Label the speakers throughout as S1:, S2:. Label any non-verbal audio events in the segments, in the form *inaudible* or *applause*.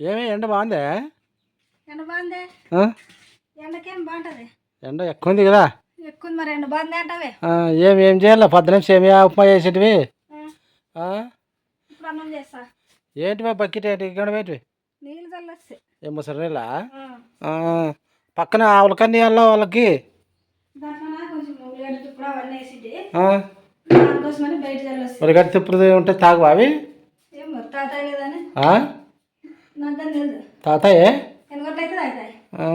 S1: ఏమి ఎండ బాగుందే?
S2: ఎండ బాగుందే?
S1: ఆ?
S2: ఎండకేం బాగుంటుంది?
S1: ఎండ ఎక్కువ ఉంది కదా.
S2: ఎక్కువ మరి ఎండ బాగుంది అంటావే?
S1: ఆ, ఏం చేయాలి? పొద్దున సేమియా ఉప్మా చేసేటివి?
S2: ఇప్పుడు అన్నం చేస్తా.
S1: ఏంటి మా బకెట్ ఏంటి? ఇక్కడ
S2: నీళ్ళు చల్లొస్తే.
S1: ఏం ముసరిలా పక్కన ఆవులకన్నీ వెళ్ళా వాళ్ళకి?
S2: ఉల్లిగడ్డ
S1: తిప్పుడు ఉంటే తాగు అవి?
S2: తాతాయి లేదని
S1: ఆ?
S2: నాకు దాని తెలియదు
S1: తాతాయే
S2: ఎనగొట్లయితే తాగుతాయి?
S1: ఆ,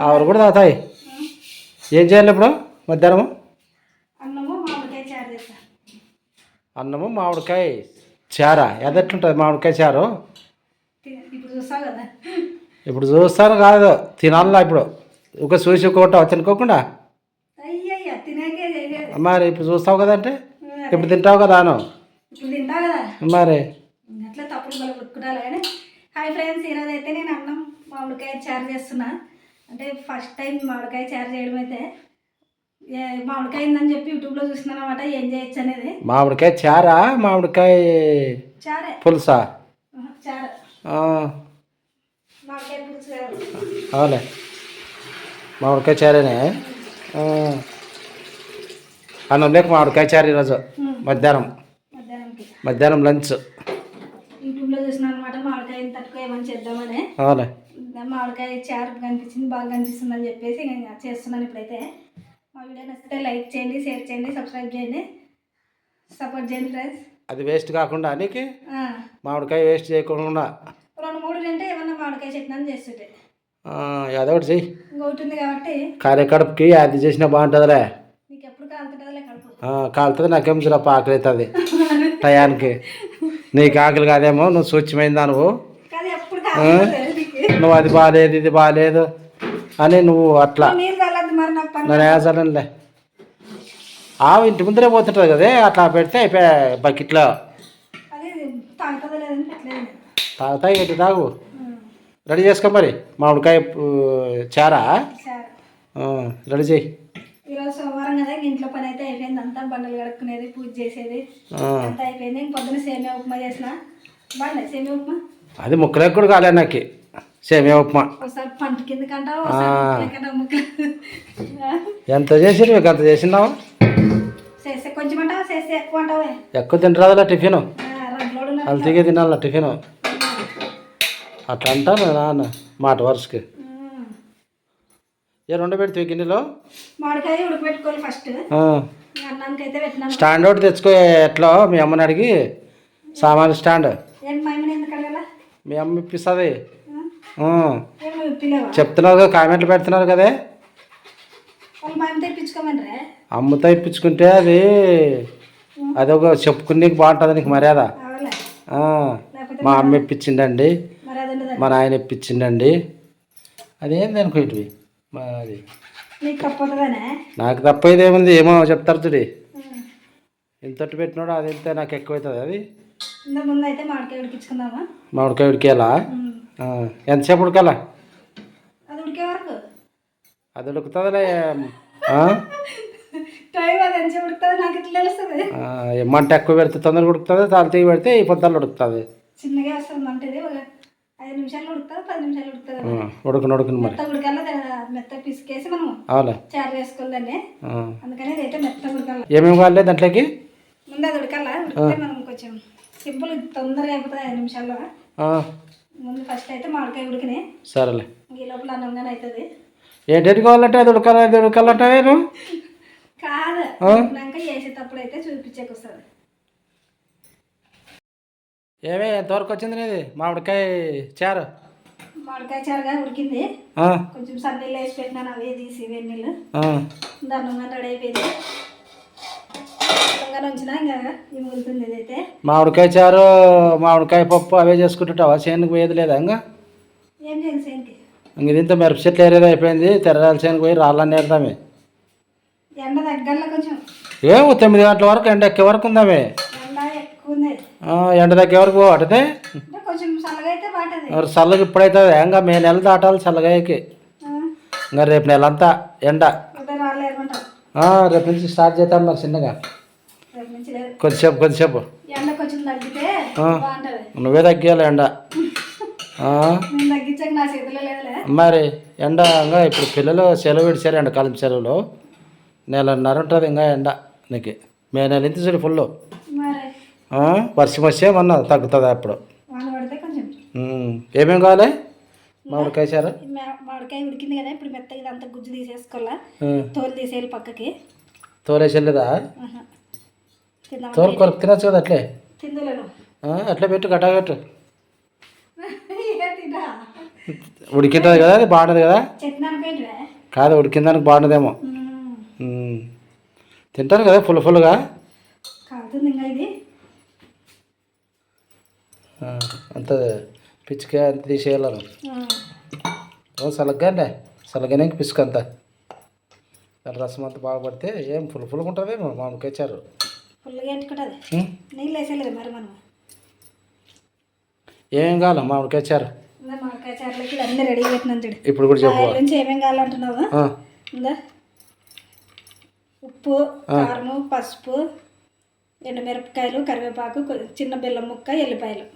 S1: ఆవులు కూడా తాతాయి ఏం చేయాలి ఇప్పుడు? మధ్యాహ్నం
S2: అన్నము మామిడికాయ చారు
S1: ఎదట్లుంటుంది మామిడికాయ చారు?
S2: ఇప్పుడు
S1: చూస్తాను కాదు తినాలా ఇప్పుడు. ఒక చూసి ఒకటి తినుకోకుండా? మరి ఇప్పుడు చూస్తావు కదంటే ఇప్పుడు తింటావు కదా అను? మరి.
S2: హాయ్ ఫ్రెండ్స్ ఈరోజు అయితే నేను అన్నం మామిడికాయ చారు చేస్తున్నా. అంటే ఫస్ట్ టైం మామిడికాయ చారు చేయడం అయితే. మామిడికాయ ఉందని చెప్పి యూట్యూబ్లో చూస్తున్నాను అనమాట ఏం చేయొచ్చు అనేది.
S1: మామిడికాయ చారా? మామిడికాయ
S2: చారే.
S1: పులుసా?
S2: చారు.
S1: ఆ,
S2: మామిడికాయ పులుసు కాదు.
S1: అవులే. మామిడికాయ చారేనే. అన్నం లేక మామిడికాయ చారు ఈరోజు. మధ్యాహ్నం. మధ్యాహ్నం లంచ్.
S2: మామిడికాయ తట్టుకో ఏమని చేద్దామని.
S1: అవులే.
S2: మామిడికాయ చారు కనిపించింది బాగా కనిపిస్తుంది అని చెప్పేసి నేను చేస్తున్నాను ఇప్పుడైతే. మా వీడియో నచ్చితే లైక్ చేయండి షేర్ చేయండి సబ్స్క్రైబ్ చేయండి. సపోర్ట్ చేయండి ఫ్రెండ్స్.
S1: అది వేస్ట్ కాకుండా నీకు మామిడికాయ వేస్ట్ చేయకుండా.
S2: రెండు మూడు తింటే ఏమన్నా మామిడికాయ చట్నీ చేస్తుంటే.
S1: ఏదో ఒకటి చెయ్యి.
S2: కాబట్టి.
S1: కార్యకడుపుకి అది చేసినా బాగుంటుందిలే.
S2: నీకు ఎప్పుడు కాలుతుంటుందిలే కడుపు.
S1: ఆ, కాలుతుంది నాకేం చిన్న ఆకలి అవుతుంది టయానికి. నీకు ఆకలి కాదేమో నువ్వు స్వచ్ఛమైందా నువ్వు
S2: కానీ ఎప్పుడు కాలుతుంది నీకు
S1: నువ్వు అది బాగాలేదు ఇది బాగాలేదు అని నువ్వు అట్లా. నన్ను వేసాలంలే ఆవు ఇంటి ముందరే పోతుంటుంది కదే అట్లా పెడితే అయిపోయా బకెట్లో. తాగుతాయి ఏంటి తాగు? రెడీ చేసుకో మరి మామిడికాయ చారా? రెడీ చేయి.
S2: ఈరోజు సోమవారం కదా ఇంట్లో పని అయితే అయిపోయింది. అంతా బండలు కడుక్కునేది పూజ చేసేది. అంతా అయిపోయింది. పొద్దున సేమియా ఉప్మా చేసిన. బాగుంది సేమియా ఉప్మా?
S1: అది ముక్కలకు కూడా కాలే నాకు. సేమియా ఉప్మా. ఎంత చేసి మీకు అంత చేసినావు
S2: ఎక్కువ
S1: తింటరాదులా టిఫిన్. అల్తిగే తినాల టిఫిన్. అట్లా అంటాను నాన్న మాట వరుసకి. ఏ రెండు పెడితే గిన్నెలో?
S2: మామిడికాయ ఉడకబెట్టుకోవాలి ఫస్ట్.
S1: స్టాండ్ ఒకటి తెచ్చుకో ఎట్లా మీ అమ్మని అడిగి. సామాన్ స్టాండ్
S2: ఏం మైమని ఎందుకు అడగల
S1: మీ అమ్మ ఇప్పిస్తుంది? చెప్తున్నారు కదా కామెంట్లు పెడుతున్నారు కదే అమ్మతో ఇప్పించుకుంటే అది అదొక చెప్పుకునేకి బాగుంటుంది నీకు మర్యాద. మా అమ్మ ఇప్పించిండండి
S2: అది
S1: మా నాయన ఇప్పించిండండి అదేంది అనుకో ఇటువి? మరి
S2: నీకు
S1: తప్ప ఇదేముంది? ఏమో చెప్తారు చూడి. ఇంతటి పెట్టినాడు అది ఎంత నాకు ఎక్కువ అవుతుంది అది.
S2: ఇంత ముందు అయితే మామిడికాయ ఉడికించుకుందామా?
S1: మామిడికాయ ఉడికేలా? ఎంతసేపు ఉడకాలా?
S2: అది ఉడికే వరకు.
S1: అది ఉడుకుతుందిలే?
S2: టైం అది ఉడుకుతుంది నాకు ఇట్లా తెలుస్తుంది.
S1: మంట ఎక్కువ పెడితే తొందరగా ఉడుకుతుంది తాలు తీగి పెడితే ఈ పొద్దుల్లో ఉడుకుతుంది.
S2: చిన్నగా వస్తుంది అంటే ఒక ఐదు నిమిషాలు ఉడుకుతుంది పది నిమిషాలు ఉడుకుతుంది
S1: ఉడుకును ఉడుకును మరి.
S2: మెత్త ఉడకల్లా మెత్త పిసికేసి మనం
S1: అవులే.
S2: చారు వేసుకోవాలండి
S1: ఆ.
S2: అందుకని ఇదైతే మెత్త ఉడకాల.
S1: ఏమేమి కావాలి దాంట్లోకి?
S2: ముందు అది ఉడకాల? ఉడికితే మనం కొంచెం సింపుల్ తొందరగా అయిపోతుంది ఐదు నిమిషాల్లో. ముందు ఫస్ట్ అయితే మామిడికాయ ఉడికినాయి
S1: సరేలే.
S2: ఈ లోపల అన్నంగానే అవుతుంది
S1: ఏంటంటే కావాలంటే అది ఉడకాలి అది ఉడకాలంటే నేను
S2: కాదు. వేసేటప్పుడు అయితే చూపించేకి వస్తుంది.
S1: ఏమే ఎంతవరకు వచ్చింది నీది? మామిడికాయ చారు?
S2: మామిడికాయ చారుగా ఉడికింది. కొంచెం సన్నీళ్ళు వేసి పెట్టినాను అవే తీసి వేడినీళ్ళు
S1: ఆ.
S2: దాన్ని రెడీ అయిపోయింది అన్నంగానే ఉంచిన ఇంకా ఈ మిగులుతుంది ఇదైతే
S1: మామిడికాయ చారు మామిడికాయ పప్పు అవే చేసుకుంటుంటావా? చేనుకు పోయేది లేదా ఇంకా? ఇంక దీంతో మిరప చెట్లు ఏరేది అయిపోయింది తెరరాల చేనుకు పోయి రాళ్ళని
S2: కొంచెం.
S1: ఏమో తొమ్మిది గంటల వరకు ఎండ ఎక్కే వరకు ఉందామే.
S2: ఎండ
S1: తగ్గే వరకు
S2: కొంచెం చల్లగా
S1: ఇప్పుడైతుంది. ఇంకా మే నెల దాటాలి చల్లగా ఎక్కి ఇంకా రేపు నెల అంతా ఎండ రేపు నుంచి స్టార్ట్ చేద్దాం మరి చిన్నగా. కొద్దిసేపు కొద్దిసేపు.
S2: ఎండ కొంచెం తగ్గితే
S1: నువ్వే తగ్గియాలి ఎండ. *laughs* మరి ఎండ ఇంకా ఇప్పుడు పిల్లలు సెలవు విడిచారు ఎండాకాలం సెలవులు. నెలన్నర ఉంటుంది ఇంకా ఎండ నీకు. మే నెల ఇంత చూడు ఫుల్ వర్షం వచ్చే మొన్న తగ్గుతుంది అప్పుడు?
S2: వాన పడితే కొంచెం.
S1: ఉమ్. ఏమేం కావాలి? మామిడికాయ సార్
S2: మామిడికాయ ఉడికింది కదా ఇప్పుడు మెత్తగా ఇదంతా గుజ్జు తీసేసుకోవాలా. తోలు తీసేయాలి పక్కకి.
S1: తోలేసి కొరకు తినచ్చు కదా అట్లే? అట్లే పెట్టు గట్టా పెట్టు. ఉడికింటుంది కదా అది బాగుంటుంది కదా? కాదు ఉడికిందానికి బాగుంటుందేమో ఉమ్. తింటారు కదా ఫుల్ ఫుల్గా? అంత పిచ్చిక అంత తీసేయాలను
S2: ఆ.
S1: సలగ్గానే సలగానే పిసుకు అంతా దాని రసం అంతా బాగా పడితే ఏం ఫుల్ ఫుల్గా ఉంటుందేమో మామిడికాయ చారు.
S2: ఫుల్గా ఎంటుకుంటుంది
S1: ఉమ్.
S2: నీళ్ళు వేసేయలేదు మరి మనం
S1: ఏమేం కావాలి మామిడికాయ చారు.
S2: మామిడికాయ చారులకి అన్నీ రెడీ పెట్టినాను చూడు.
S1: ఇప్పుడు కూడా చెప్పు.
S2: నుంచి ఏమేం కావాలంటున్నావు ఉందా ఉప్పు కారము పసుపు ఎండుమిరపకాయలు కరివేపాకు చిన్న బెల్లం ముక్క ఎల్లిపాయలు.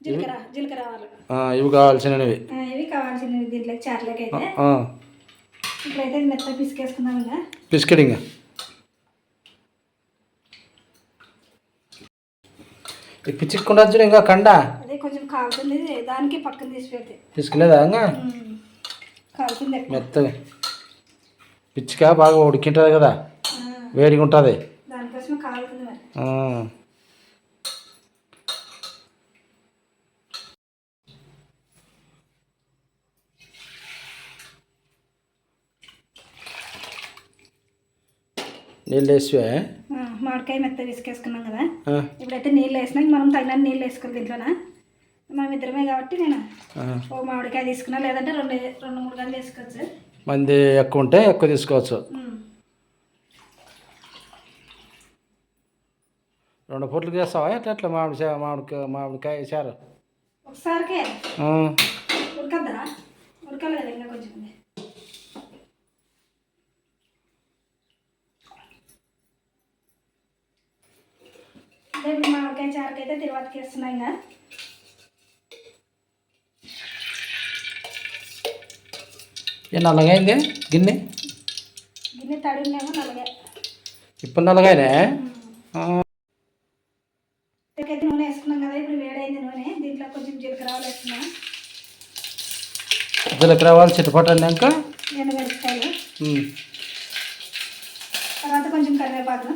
S2: జీలకర్ర జీలకర్ర ఆవాలు.
S1: ఇవి కావాల్సినవి.
S2: ఇవి కావాల్సినవి దీంట్లోకి చారులోకి అయితే. ఇప్పుడైతే ఇది మెత్తగా పిసికేసుకుందాం ఇంకా.
S1: బిస్కెట్ పిచ్చిక్కుండా చూడు ఇంకా కండ.
S2: అదే కొంచెం కాలుతుంది దానికి పక్కన తీసి పెడితే
S1: ఇంకా.
S2: కాలుతుంది.
S1: మెత్తగా పిచ్చిక బాగా ఉడికింటుంది కదా వేడిగా ఉంటుంది.
S2: దానికోసమే కాలుతుంది మరి.
S1: నీళ్ళు వేసివే?
S2: మామిడికాయ మెత్తగా పిసికేసుకున్నాం కదా. ఇప్పుడైతే నీళ్ళు వేసినాక మనం తగిన నీళ్ళు వేసుకోవాలి దీంట్లోన? మనం ఇద్దరమే కాబట్టి నేను. ఓ మామిడికాయ తీసుకున్నా లేదంటే రెండు రెండు మూడు గంటలు వేసుకోవచ్చు.
S1: మంది ఎక్కువ ఉంటే ఎక్కువ తీసుకోవచ్చు. రెండు పూటలు చేస్తావా? ఎట్లా ఎట్లా మామిడి మామిడికాయ మామిడికాయ చారు?
S2: ఒకసారికే? ఉడకద్దా? ఉడకాలి కదా ఇంకా కొంచెం. అదే మామిడికాయ చారుకైతే తిరువాతకి వేస్తున్నా ఇంకా
S1: నల్లగైంది గిన్నె?
S2: గిన్నె తడినేమో నల్లగా.
S1: ఇప్పుడు నల్లగానే
S2: అయితే నూనె వేసుకున్నాం కదా ఇప్పుడు వేడైంది నూనె. దీంట్లో కొంచెం జీలకర్ర వేస్తున్నా
S1: జీలకర్ర వాళ్ళు చిట్టుపట్టు అన్నాక
S2: ఎండుమిరపకాయలు
S1: ఉమ్,
S2: తర్వాత కొంచెం కరివేపాకు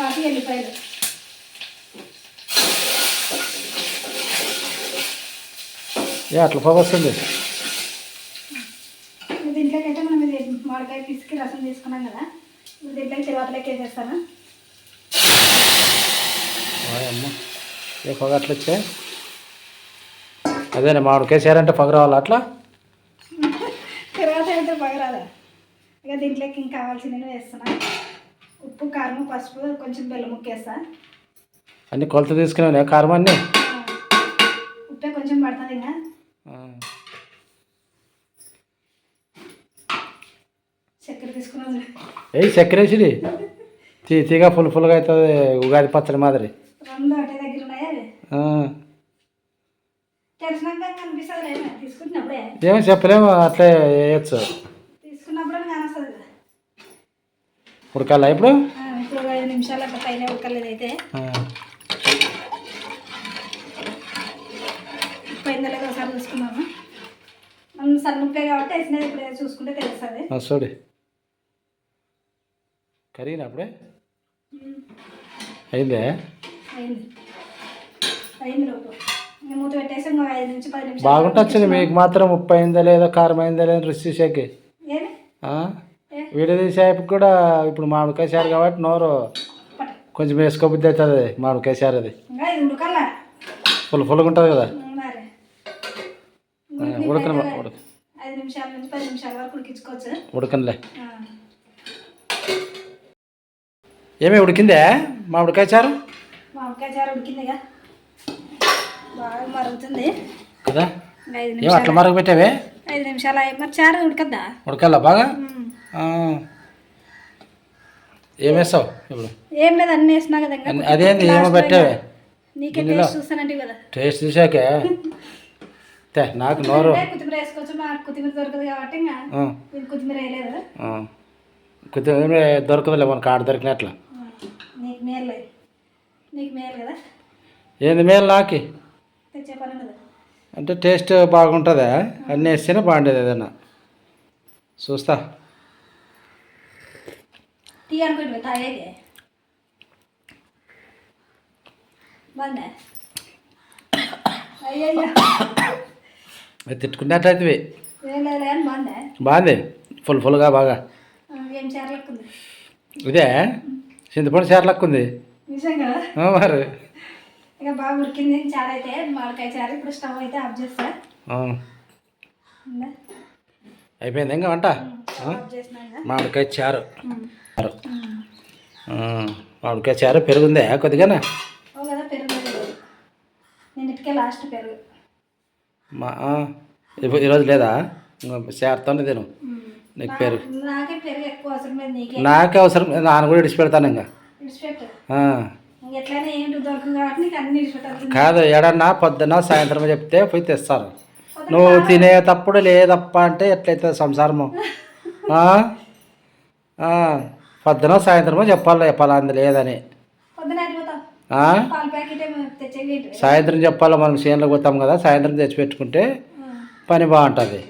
S2: కరివేపాకు ఎల్లిపాయలు
S1: అట్లా పొగ వస్తుంది?
S2: దీంట్లోకి అయితే మనం ఇది మామిడికాయ పిసికి రసం తీసుకున్నాం కదా ఇప్పుడు దీంట్లోకి తిరువాతలోకి వేసేస్తాను.
S1: ఏ పొగ అట్లా వచ్చే? అదేనా మామిడికాయ చారంటే పొగ రావాలి అట్లా? *laughs*
S2: తర్వాత అయితే బాగా రాదా? ఇక దీంట్లోకి ఇంకా కావాల్సినవి వేస్తున్నా ఉప్పు కారం పసుపు కొంచెం బెల్లం ముక్కేస్తా
S1: అన్ని కొలత తీసుకునే కారం అన్నీ
S2: ఉప్పే కొంచెం పడుతుంది ఇంకా చక్కెర తీసుకున్నాను.
S1: ఏయ్ చక్కెర తీ తీగ ఫుల్ ఫుల్గా అవుతుంది ఉగాది పచ్చడి మాదిరి.
S2: రెండు ఒకటే దగ్గర ఉన్నాయా అవి?
S1: ఆ,
S2: తెలిసినాక కనిపిస్తుంది లేదు తీసుకుంటున్నప్పుడే
S1: ఏమో చెప్పలేము అట్లే వేయచ్చు. ఉడకాలా ఇప్పుడు?
S2: ఇప్పుడు ఐదు నిమిషాలు అట్లా పైన ఉడకలేదు అయితే. పైన ఒకసారి చూసుకున్నాము మనం సన్నుప్పే కాబట్టి వేసినది ఇప్పుడు చూసుకుంటే తెలుస్తుంది.
S1: చూడు అప్పుడే అయిందే?
S2: లోపు.
S1: బాగుంటొచ్చింది మీకు మాత్రం ఉప్పు అయిందా లేదా కారం అయిందా లేదా రుచి చూసాకి.
S2: ఏమి?
S1: వీడియో తీసేపు కూడా ఇప్పుడు మామిడికాయ చారు కాబట్టి నోరు. కొంచెం వేసుకోబుద్ధి అవుతుంది మామిడికాయ చారు అది ఫుల్ ఫుల్గా ఉంటుంది కదా. ఉడకన ఉడక. ఉడకనులే. ఏమి ఉడికిందే మామిడికాయ చారు
S2: మామిడికాయ చారు ఉడికిందిగా. బాగా మరుగుతుంది.
S1: కదా.
S2: ఇంకా ఐదు
S1: ఏం
S2: నిమిషాలు
S1: అట్లా మరగ పెట్టావే
S2: ఐదు నిమిషాలు మరి చారు ఉడకద్దా?
S1: ఉడకాలా బాగా. ఏం వేస్తావు ఇప్పుడు?
S2: ఏం లేదు అన్నీ వేసినా కదా
S1: అదేంది ఏమో పెట్టావే.
S2: నీకే. టేస్ట్ చూస్తానంటే కదా.
S1: టేస్ట్ చూసాకే నాకు నోరు.
S2: కొత్తిమీర వేసుకోవచ్చు మాకు కొత్తిమీర దొరకదు కాబట్టి కొత్తిమీర వేయలేదు.
S1: దొరకదులే మనకు ఆడ దొరికినట్ల.
S2: ఆ, నీకు మేలు. నీకు మేలు కదా.
S1: ఏంది మేలు నాకి? అంటే టేస్ట్ బాగుంటుందా? అన్నీ వేస్తేనే బాగుండేది ఏదైనా. చూస్తా.
S2: టీ అనుకుంటు తాగేది బాగుందా అయ్యయ్యో
S1: అది తిట్టుకున్నట్టయితే
S2: ఏం లేదు కానీ బాగుందా
S1: బాగుంది ఫుల్ ఫుల్గా బాగా
S2: ఏం చేరలెక్కుంది
S1: ఇదే చింతపండు చీరలక్కు ఉంది
S2: నిజంగా
S1: మరి
S2: ఇక బాగా ఉడికింది చారు అయితే మామిడికాయ చారు ఇప్పుడు స్టవ్ అయితే ఆఫ్ చేస్తా?
S1: అయిపోయింది ఇంకా వంట. మామిడికాయ చారు. చారు మామిడికాయ చారు పెరుగుందే కొద్దిగానే?
S2: లాస్ట్ పెరుగు.
S1: మా ఈరోజు లేదా? ఇంకా చారుతోనే తిను. నీకు పెరుగు.
S2: నాకే అవసరం
S1: నాన్న కూడా ఇడిచి పెడతాను ఇంకా కాదు ఏడన్నా పొద్దున్న సాయంత్రం చెప్తే పోయి తెస్తారు. నువ్వు తినేటప్పుడు లేదప్ప అంటే ఎట్లయితే సంసారము? పొద్దున సాయంత్రమో చెప్పాలి చెప్పాలి అందు లేదని. సాయంత్రం చెప్పాలి మనం చేనులోకి పోతాం కదా సాయంత్రం తెచ్చి పెట్టుకుంటే పని బాగుంటుంది.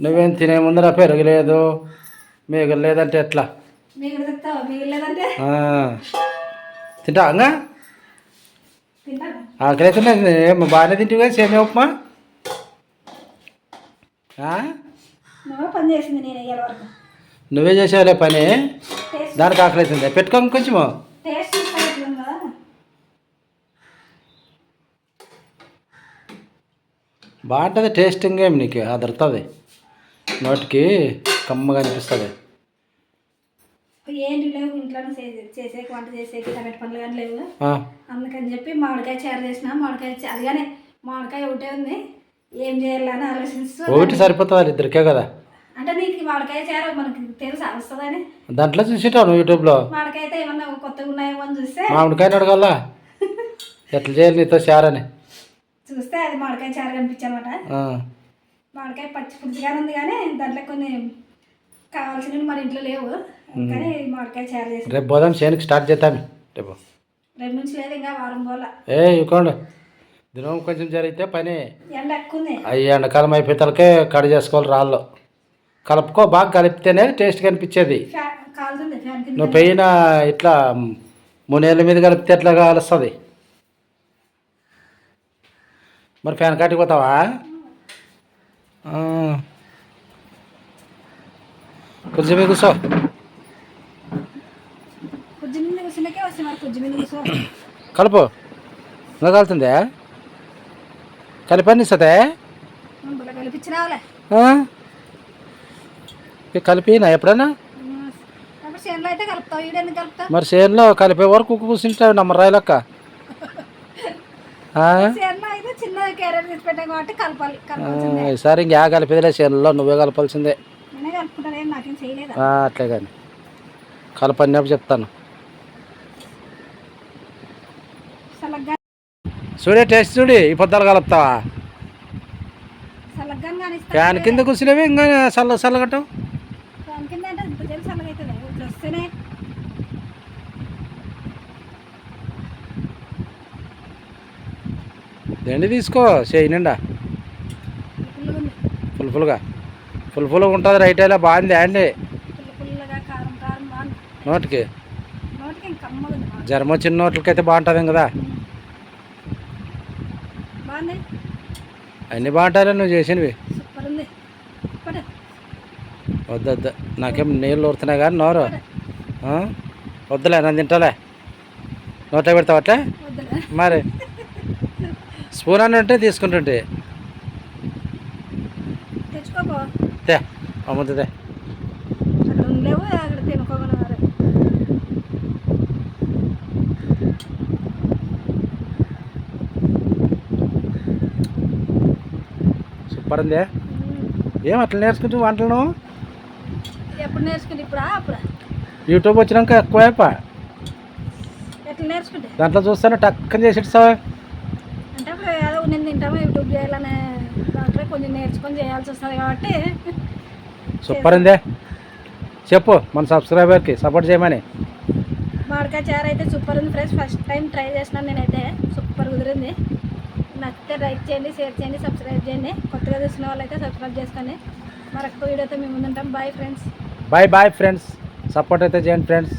S1: నువ్వేం తినే ముందర పెరగలేదు మిగలేదంటే ఎట్లా?
S2: మిగిలి.
S1: తింటా
S2: తింటాను.
S1: ఆకలి అవుతుంది ఏం బాగానే తింటివి కదా సేమియా ఉప్మా?
S2: పని చేసింది నేను
S1: నువ్వే చేసావులే పని? దానికి ఆకలి అవుతుంది పెట్టుకో కొంచెము. బాగుంటుంది టేస్టింగ్ ఏమి నీకు? అదరుతుంది నోటికి కమ్మగా అనిపిస్తుంది.
S2: ఏంటి లేవు ఇంట్లోనే చేసే వంట చేసేకి టమాటా పండ్లు కానీ లేవు.
S1: ఆ,
S2: అందుకని చెప్పి మామిడికాయ చారు చేసిన మామిడికాయ అది కానీ మామిడికాయ ఒకటే ఉంది. ఏం చేయాలని ఆలోచిస్తూ
S1: ఒకటి సరిపోతుంది ఇద్దరికే కదా.
S2: అంటే నీకు మామిడికాయ చారు మనకి తెలుసా? వస్తుందని?
S1: దాంట్లో చూసేటావు నువ్వు యూట్యూబ్లో.
S2: అయితే ఏమన్నా కొత్తగా ఉన్నాయేమో అని చూస్తే?
S1: మామిడికాయని అడగాల. ఎట్లా చేయాలి నీతో చారని
S2: చూస్తే అది మామిడికాయ చారు కనిపించనమాట. మామిడికాయ పచ్చి పులుసుగానే ఉంది కానీ దాంట్లో కొన్ని కావాల్సినవి మన ఇంట్లో లేవు. కానీ మామిడికాయ చారు చేసి
S1: రేపు పోదాం చేనుకి స్టార్ట్ చేద్దాం. రేపు
S2: రేపు నుంచి లేదు ఇంకా వారం పోల
S1: ఏ ఇవ్వకోండి. దినం కొంచెం జరిగితే పని.
S2: ఎండ ఎక్కువ ఉంది.
S1: అవి ఎండాకాలం అయిపోయేతలకే కట్ చేసుకోవాలి రాళ్ళు. కలుపుకో బాగా కలిపితేనే టేస్ట్ కనిపించేది. నువ్వు పెయిన ఇట్లా మూనేళ్ళ మీద కలిపితే ఎట్లా కాలుస్తుంది? మరి ఫ్యాన్ కాటికి పోతావా? ఆ. కొంచెం మీద కూర్చో.
S2: మీద
S1: కలుపు. ఇంకా కాలుతుందే? కలిపని ఇస్తుందే?
S2: బుల్ల కలిపించి రావాలే
S1: కలిపి నా ఎప్పుడైనా మరి చేనులో కలిపే వరకు కూర్చుంటావు
S2: కలపాలి కలపాల్సిందే.
S1: ఈసారి ఇంకే కలిపేదిలే చేనులో నువ్వే కలపాల్సిందే. అట్లే కానీ. కలపన్నప్పుడు చెప్తాను. చూడే టేస్ట్ చూడి ఈ పొద్దులు కలుపుతావా? ఫ్యాన్ కింద కూర్చునేవి ఇంకా చల్ల చల్లగట్టవు
S2: ఫ్యాన్ కింద అంటే ఇంత తెలిసి సల్లగవుతుంది ఇట్లా వస్తేనే
S1: ఎండి తీసుకో? చేయి నిండా.
S2: పుల్లగా ఉంది
S1: ఫుల్ ఫుల్గా. ఫుల్ ఫుల్గా ఉంటుంది రైట్ అయినా బాగుంది అండి. నోటికి. జ్వరం వచ్చిన నోట్లకైతే బాగుంటుంది కదా. అన్నీ బాగుంటాయి నువ్వు చేసినవి.
S2: సూపర్ ఉంది పడు
S1: వద్దు వద్దు నాకేం నీళ్ళు ఊరుతున్నాయి కానీ నోరు? వద్దులే నన్ను తింటాలే. నోట్లో పెడతావు అట్లే?
S2: వద్దులే.
S1: మరి. స్పూన్ అని ఉంటే తీసుకుంటుంటే.
S2: తెచ్చుకోపో.
S1: తే అమ్ముతుందే సూపర్ ఉంది. ఏం అట్లా నేర్చుకుంటూ వంటలను?
S2: ఎప్పుడు నేర్చుకుంటే ఇప్పుడా అప్పుడా?
S1: యూట్యూబ్ వచ్చినాక ఎక్కువ అయిపో
S2: ఎట్లా నేర్చుకుంటే?
S1: దాంట్లో చూస్తాను టక్కని చేసి ఇస్తావా
S2: కొంచెం నేర్చుకొని చేయాల్సి వస్తుంది కాబట్టి.
S1: సూపర్ ఉందే. చెప్పు మన సబ్స్క్రైబర్కి సపోర్ట్ చేయమని.
S2: మామిడికాయ చారు అయితే సూపర్ ఉంది ఫ్రెండ్స్. ఫస్ట్ టైం ట్రై చేసినాను నేనైతే. సూపర్ కుదిరింది. నచ్చితే లైక్ చేయండి షేర్ చేయండి సబ్స్క్రైబ్ చేయండి. కొత్తగా చూసిన వాళ్ళైతే సబ్స్క్రైబ్ చేసుకొని మరొక వీడియోతో మేము ముందుంటాం. Bye friends.
S1: Bye bye friends. Support అయితే చేయండి ఫ్రెండ్స్.